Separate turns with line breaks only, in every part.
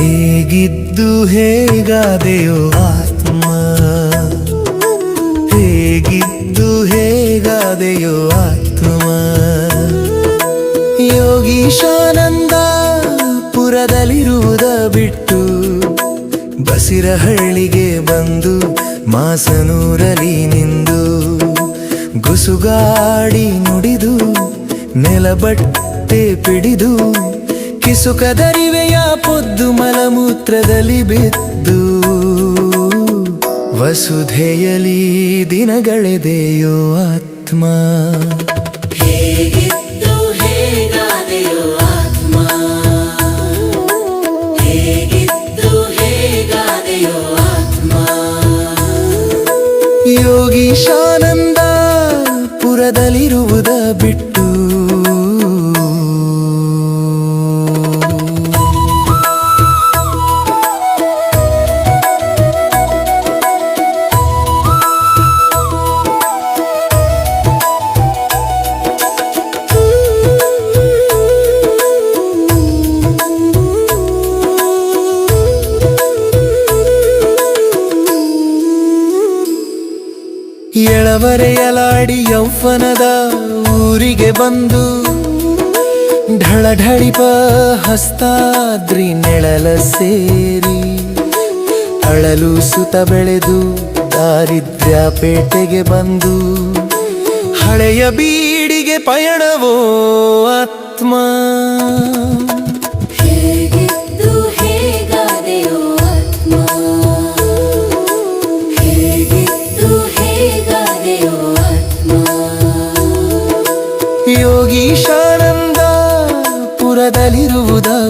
ಹೇಗಿದ್ದು ಹೇಗಾದೆಯೋ ಆತ್ಮ? ಹೇಗಿದ್ದು ಹೇಗಾದೆಯೋ ಆತ್ಮ? ಯೋಗೀಶಾನಂದ ಪುರದಲ್ಲಿರುವುದ ಬಿಟ್ಟು ಬಸಿರಹಳ್ಳಿಗೆ ಬಂದು ಮಾಸನೂರಲಿ ನಿಂದು ಗುಸುಗಾಡಿ ನುಡಿದು ನೆಲಬಟ್ಟೆ ಪಿಡಿದು ಕಿಸುಕದರಿವೆಯ ಪೊದ್ದು ಮಲಮೂತ್ರದಲ್ಲಿ ಬಿದ್ದು ವಸುಧೆಯಲಿ ದಿನಗಳೆದೆಯೋ ಆತ್ಮ. ಯೋಗೀಶಾನಂದ ಪುರದಲ್ಲಿರುವುದ ಬಿಟ್ಟು ಎಳವರೆಯಲಾಡಿ ಯೌವನದ ಊರಿಗೆ ಬಂದು ಢಳಢಳಿಪ ಹಸ್ತಾದ್ರಿ ನೆಳಲ ಸೇರಿ ಅಳಲು ಸುತ ಬೆಳೆದು ದಾರಿದ್ರ್ಯ ಪೇಟೆಗೆ ಬಂದು ಹಳೆಯ ಬೀಡಿಗೆ ಪಯಣವೋ ಆತ್ಮ.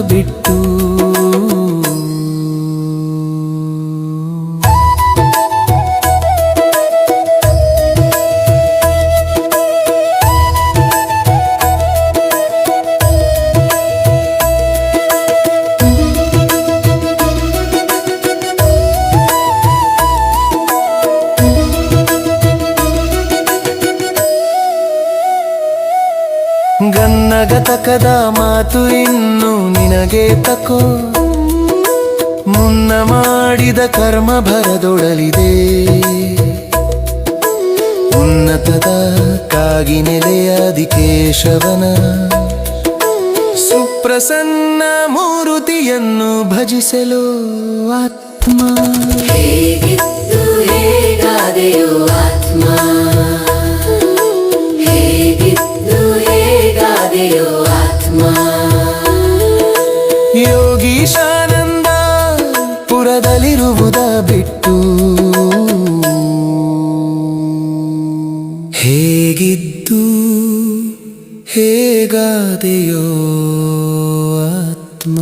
ಬಿಟ್ಟು ಗನ್ನಗತಕದ ಮಾತು ಇನ್ನು ನಿನಗೆ ತಕೋ. ಮುನ್ನ ಮಾಡಿದ ಕರ್ಮ ಭರದೊಡಲಿದೆ ಉನ್ನತದ ಕಾಗಿ ನೆಲೆಯಾದಿ ಕೇಶವನ. ಸುಪ್ರಸನ್ನ ಮೂರುತಿಯನ್ನು ಭಜಿಸಲು ಆತ್ಮ.
ಆತ್ಮ. ಹೇಗಿತ್ತು ಹೇಗಾದೆಯೋ
ನಂಬುದ ಬಿಟ್ಟು. ಹೇಗಿದ್ದು? ಹೇಗಾದೆಯೋ ಆತ್ಮ.